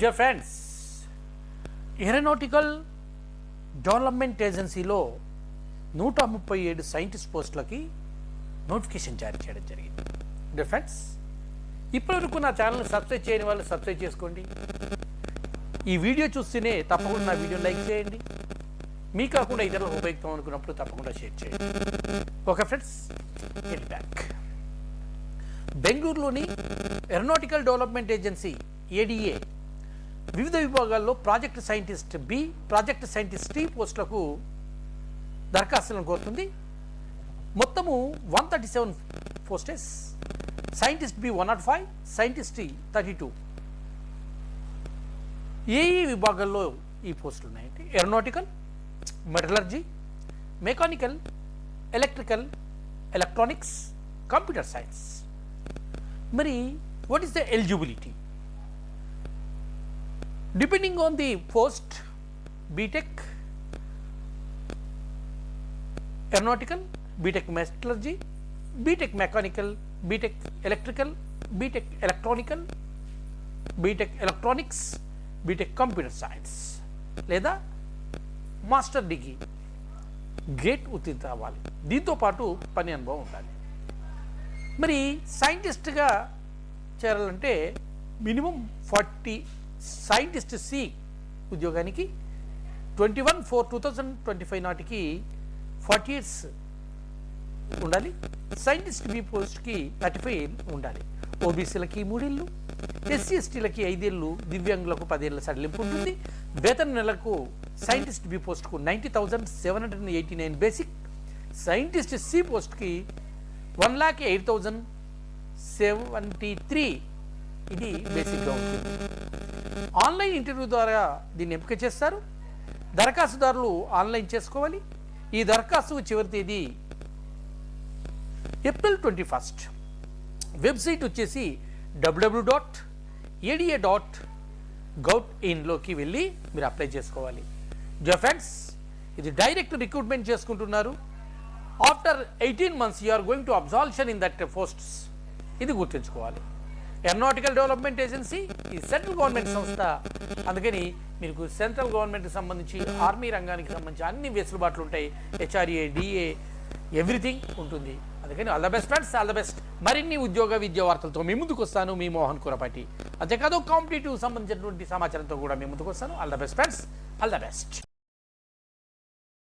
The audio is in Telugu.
డియర్ ఫ్రెండ్స్ ఏరోనాటికల్ డెవలప్మెంట్ ఏజెన్సీలో నూట ముప్పై ఏడు సైంటిస్ట్ పోస్టులకి నోటిఫికేషన్ జారీ చేయడం జరిగింది. డియర్ ఫ్రెండ్స్ ఇప్పటివరకు నా ఛానల్ని సబ్స్క్రైబ్ చేయని వాళ్ళు సబ్స్క్రైబ్ చేసుకోండి. ఈ వీడియో చూస్తేనే తప్పకుండా నా వీడియో లైక్ చేయండి. మీ కాకుండా ఇతరులకు ఉపయుక్తం అనుకున్నప్పుడు తప్పకుండా షేర్ చేయండి. ఓకే ఫ్రెండ్స్ గెట్ బ్యాక్ బెంగళూరులోని ఏరోనాటికల్ డెవలప్మెంట్ ఏజెన్సీ ఏడిఏ వివిధ విభాగాల్లో project scientist B project scientist C పోస్టులకు దరఖాస్తులను కోరుతుంది. మొత్తము one thirty seven posts. Scientist B one nought five scientist C thirty two. AE ఏ విభాగాల్లో ఈ పోస్టులు ఉన్నాయంటే aeronautical metallurgy mechanical electrical electronics computer science. మరి what is the eligibility? Depending on the post B Tech aeronautical B Tech metallurgy B Tech mechanical B Tech electrical B Tech electronical B Tech electronics B Tech computer science లేదా మాస్టర్ డిగ్రీ గ్రేట్ ఉత్తీర్ణత అవ్వాలి దీంతో పాటు పని అనుభవం ఉండాలి. మరి సైంటిస్ట్గా చేరాలంటే మినిమం ఫార్టీ సైంటిస్ట్ సి ఉద్యోగానికి twenty one four two thousand twenty five నాటికి ఫార్టీ ఇయర్స్ ఉండాలి. సైంటిస్ట్ బి పోస్ట్కి థర్టీ ఫైవ్ ఉండాలి. ఓబీసీలకి మూడేళ్ళు ఎస్సీ ఎస్టీలకి ఐదేళ్ళు దివ్యాంగులకు పదేళ్ళ సడలింపు ఉంటుంది. వేతన నెలకు scientist B పోస్ట్కు ninety thousand seven hundred eighty nine basic. Scientist C పోస్ట్కి one lakh eight thousand seventy three ఇది బేసిక్గా ఉంటుంది. ఆన్లైన్ ఇంటర్వ్యూ ద్వారా దీన్ని ఎంపిక చేస్తారు. దరఖాస్తుదారులు ఆన్లైన్ చేసుకోవాలి. ఈ దరఖాస్తు చివరి తేదీ ఏప్రిల్ ట్వంటీ ఫస్ట్. వెబ్సైట్ వచ్చేసి W W dot ADA dot gov ఇన్లోకి వెళ్ళి మీరు అప్లై చేసుకోవాలి. జో ఫ్రెండ్స్ ఇది డైరెక్ట్ రిక్రూట్మెంట్ చేసుకుంటున్నారు. After eighteen months you are going to absorption in that posts. ఇది గుర్తుంచుకోవాలి. ఏరోనాటికల్ డెవలప్మెంట్ ఏజెన్సీ ఈ సెంట్రల్ గవర్నమెంట్ సంస్థ. అందుకని మీకు సెంట్రల్ గవర్నమెంట్కి సంబంధించి ఆర్మీ రంగానికి సంబంధించి అన్ని వెసులుబాట్లు ఉంటాయి. హెచ్ఆర్ఏ డిఏ ఎవ్రీథింగ్ ఉంటుంది. అందుకని all the best friends all the best మరిన్ని ఉద్యోగ విద్యా వార్తలతో మీ ముందుకు వస్తాను. మీ మోహన్ కురపాటి. అంతేకాదు కాంపిటేటివ్ సంబంధించినటువంటి సమాచారంతో కూడా మీ ముందుకు వస్తాను. All the best friends all the best